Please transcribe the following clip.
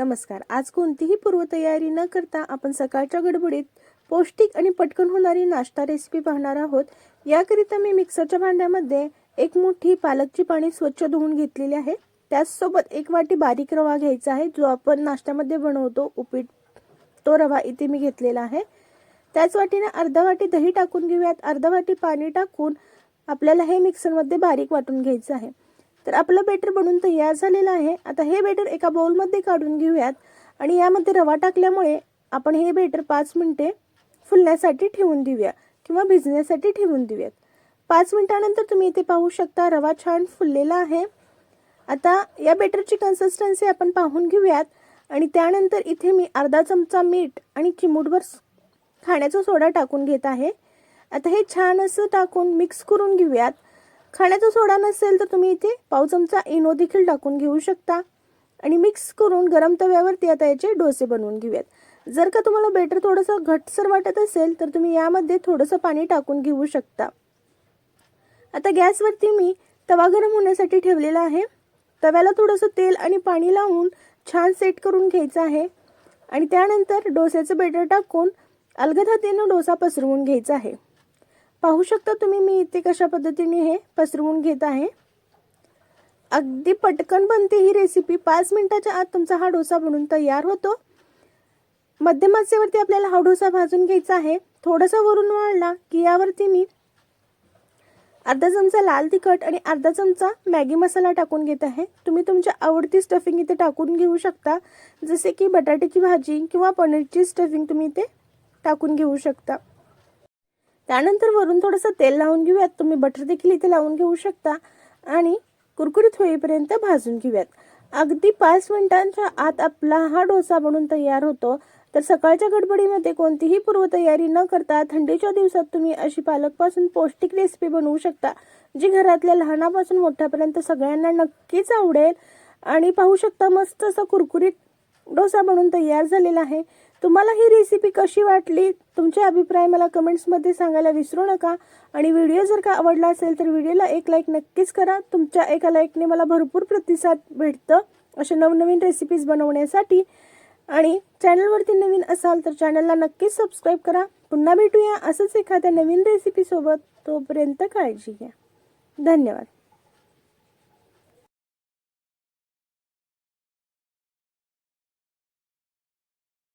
नमस्कार. आज कोणतीही पूर्वतयारी न करता आपण सकाळच्या गडबडीत पौष्टिक आणि पटकन होणारी नाश्ता रेसिपी पाहणार आहोत. याकरिता मी मिक्सरच्या भांड्यामध्ये एक मोठी पालकची पाणी स्वच्छ धुवून घेतलेली आहे. त्याचसोबत एक वाटी बारीक रवा घ्यायचा आहे जो आपण नाश्त्यामध्ये बनवतो. उपीट तो रवा इथे मी घेतलेला आहे. त्याच वाटीने अर्धा वाटी दही टाकून घेऊयात. अर्धा वाटी पाणी टाकून आपल्याला हे मिक्सरमध्ये बारीक वाटून घ्यायचं आहे. तर आपलं बेटर बनून तयार झालेलं आहे. आता हे बेटर एका बाउलमध्ये काढून घेऊयात. आणि यामध्ये रवा टाकल्यामुळे आपण हे बेटर पाच मिनटे फुलण्यासाठी ठेवून देऊया किंवा भिजण्यासाठी ठेवून देऊयात. पाच मिनटानंतर तुम्ही इथे पाहू शकता रवा छान फुललेला आहे. आता या बेटरची कन्सिस्टन्सी आपण पाहून घेऊयात. आणि त्यानंतर इथे मी अर्धा चमचा मीठ आणि चिमूटभर खाण्याचा सोडा टाकून घेत आहे. आता हे छान असं टाकून मिक्स करून घेऊयात. खाण्याचा सोडा नसेल तर तुम्ही इथे पाव चमचा इनो देखील टाकून घेऊ शकता. आणि मिक्स करून गरम तव्यावरती आता याचे डोसे बनवून घेऊयात. जर का तुम्हाला बेटर थोडंसं घटसर वाटत असेल तर तुम्ही यामध्ये थोडंसं पाणी टाकून घेऊ शकता. आता गॅसवरती मी तवा गरम होण्यासाठी ठेवलेला आहे. तव्याला थोडंसं तेल आणि पाणी लावून छान सेट करून घ्यायचं आहे. आणि त्यानंतर डोस्याचं बेटर टाकून अलगद हातीनं डोसा पसरवून घ्यायचा आहे. पाहू शकता तुम्ही मी इथे कशा पद्धतीने हे पसरवून घेत आहे. अगदी पटकन बनते ही रेसिपी पाच मिनटाच्या आत तुमचा हा डोसा बनून तयार होतो. मध्यमासेवरती आपल्याला हा डोसा भाजून घ्यायचा आहे. थोडासा वरून वाढला की यावरती मी अर्धा चमचा लाल तिखट आणि अर्धा चमचा मॅगी मसाला टाकून घेत आहे. तुम्ही तुमच्या आवडती स्टफिंग इथे टाकून घेऊ शकता. जसे की बटाट्याची भाजी किंवा पनीरची स्टफिंग तुम्ही इथे टाकून घेऊ शकता. त्यानंतर वरून थोडंसं तेल लावून घेऊयात. तुम्ही बटर देखील इथे लावून घेऊ शकता. आणि कुरकुरीत होईपर्यंत भाजून घेऊयात. अगदी पाच मिनिटांच्या आत आपला हा डोसा बनून तयार होतो. तर सकाळच्या गडबडीमध्ये कोणतीही पूर्वतयारी न करता थंडीच्या दिवसात तुम्ही अशी पालकपासून पौष्टिक रेसिपी बनवू शकता जी घरातल्या लहानापासून मोठ्यापर्यंत सगळ्यांना नक्कीच आवडेल. आणि पाहू शकता मस्त असा कुरकुरीत डोसा बनून तयार झालेला आहे. तुम्हाला ही रेसिपी कशी वाटली? तुमचे अभिप्राय मला कमेंट्समध्ये सांगायला विसरू नका. आणि व्हिडिओ जर का आवडला असेल तर व्हिडिओला एक लाईक नक्कीच करा. तुमच्या एका लाईकने मला भरपूर प्रतिसाद भेटतं अशा नवनवीन रेसिपीज बनवण्यासाठी. आणि चॅनलवरती नवीन असाल तर चॅनलला नक्कीच सबस्क्राईब करा. पुन्हा भेटूया असंच एखाद्या नवीन रेसिपीसोबत तोपर्यंत काळजी घ्या. धन्यवाद.